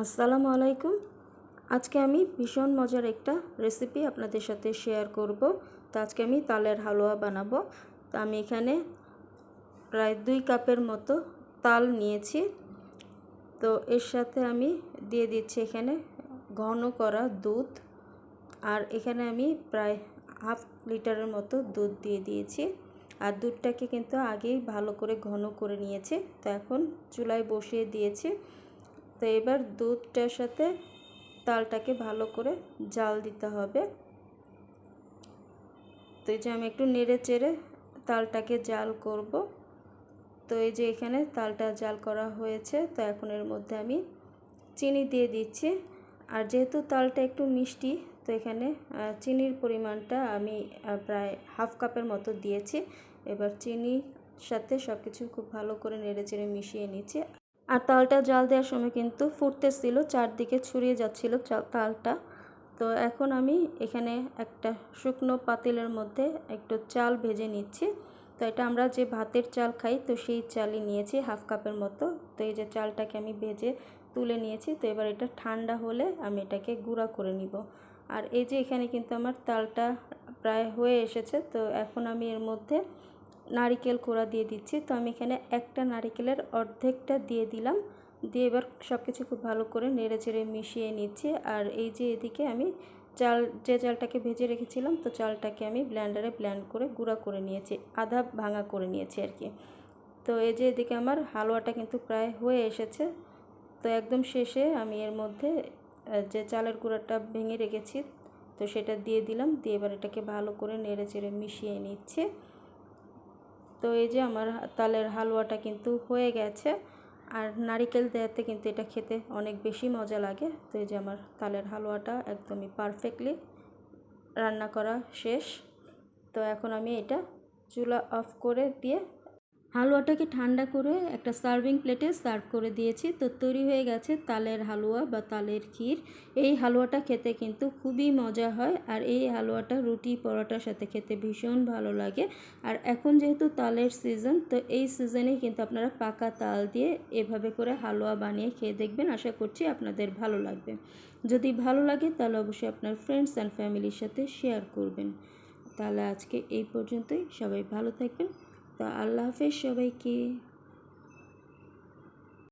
আসসালামু আলাইকুম। আজকে আমি ভীষণ মজার একটা রেসিপি আপনাদের সাথে শেয়ার করব। তো আজকে আমি তালের হালুয়া বানাবো। তো আমি এখানে প্রায় দুই কাপের মতো তাল নিয়েছি। তো এর সাথে আমি দিয়ে দিচ্ছি এখানে ঘন করা দুধ। আর এখানে আমি প্রায় হাফ লিটারের মতো দুধ দিয়ে দিয়েছি। আর দুধটাকে কিন্তু আগেই ভালো করে ঘন করে নিয়েছে। তো এখন চুলায় বসিয়ে দিয়েছি। তো এবার দুধটার সাথে তালটাকে ভালো করে জাল দিতে হবে। তো এই যে আমি একটু নেড়ে চেড়ে তালটাকে জাল করব। তো এই যে এখানে তালটা জাল করা হয়েছে, তো এখন এর মধ্যে আমি চিনি দিয়ে দিচ্ছি। আর যেহেতু তালটা একটু মিষ্টি, তো এখানে চিনির পরিমাণটা আমি প্রায় হাফ কাপের মতো দিয়েছি। এবার চিনির সাথে সব কিছু খুব ভালো করে নেড়ে চেড়ে মিশিয়ে নিচ্ছি। আর তালটা জাল দেওয়ার সময় কিন্তু ফুটতেছিল, চারদিকে ছড়িয়ে যাচ্ছিল তালটা। তো এখন আমি এখানে একটা শুকনো পাতিলের মধ্যে একটু চাল ভেজে নিচ্ছি। তো এটা আমরা যে ভাতের চাল খাই, তো সেই চালই নিয়েছি হাফ কাপের মতো। তো এই যে চালটাকে আমি ভেজে তুলে নিয়েছি, তো এবার এটা ঠান্ডা হলে আমি এটাকে গুঁড়া করে নিব। আর এই যে এখানে কিন্তু আমার তালটা প্রায় হয়ে এসেছে, তো এখন আমি এর মধ্যে নারিকেল কোড়া দিয়ে দিচ্ছি। তো আমি এখানে একটা নারিকেলের অর্ধেকটা দিয়ে দিলাম। দিয়ে এবার সব কিছু খুব ভালো করে নেড়ে চেড়ে মিশিয়ে নিচ্ছি। আর এই যে এদিকে আমি চাল, যে চালটাকে ভেজে রেখেছিলাম, তো চালটাকে আমি ব্ল্যান্ডারে ব্ল্যান্ড করে গুঁড়া করে নিয়েছি, আধা ভাঙা করে নিয়েছি আর কি। তো এই যে এদিকে আমার হালুয়াটা কিন্তু প্রায় হয়ে এসেছে। তো একদম শেষে আমি এর মধ্যে যে চালের গুঁড়াটা ভেঙে রেখেছি, তো সেটা দিয়ে দিলাম। দিয়ে এবার এটাকে ভালো করে নেড়ে চেড়ে মিশিয়ে নিচ্ছে। তো এই যে আমার তালের হালুয়াটা কিন্তু হয়ে গেছে। আর নারিকেল দেওয়াতে কিন্তু এটা খেতে অনেক বেশি মজা লাগে। তো এই যে আমার তালের হালুয়াটা একদমই পারফেক্টলি রান্না করা শেষ। তো এখন আমি এটা চুলা অফ করে দিয়ে হালুয়াটাকে ঠান্ডা করে একটা সার্ভিং প্লেটে সার্ভ করে দিয়েছি। তো তৈরি হয়ে গেছে তালের হালুয়া বা তালের ক্ষীর। এই হালুয়াটা খেতে কিন্তু খুবই মজা হয় আর এই হালুয়াটা রুটি পরোটার সাথে খেতে ভীষণ ভালো লাগে। আর এখন যেহেতু তালের সিজন, তো এই সিজনে কিন্তু আপনারা পাকা তাল দিয়ে এভাবে করে হালুয়া বানিয়ে খেয়ে দেখবেন। আশা করছি আপনাদের ভালো লাগবে। যদি ভালো লাগে তাহলে অবশ্যই আপনার ফ্রেন্ডস অ্যান্ড ফ্যামিলির সাথে শেয়ার করবেন। তাহলে আজকে এই পর্যন্তই। সবাই ভালো থাকবেন। তা আল্লাহ হাফেজ সবাইকে।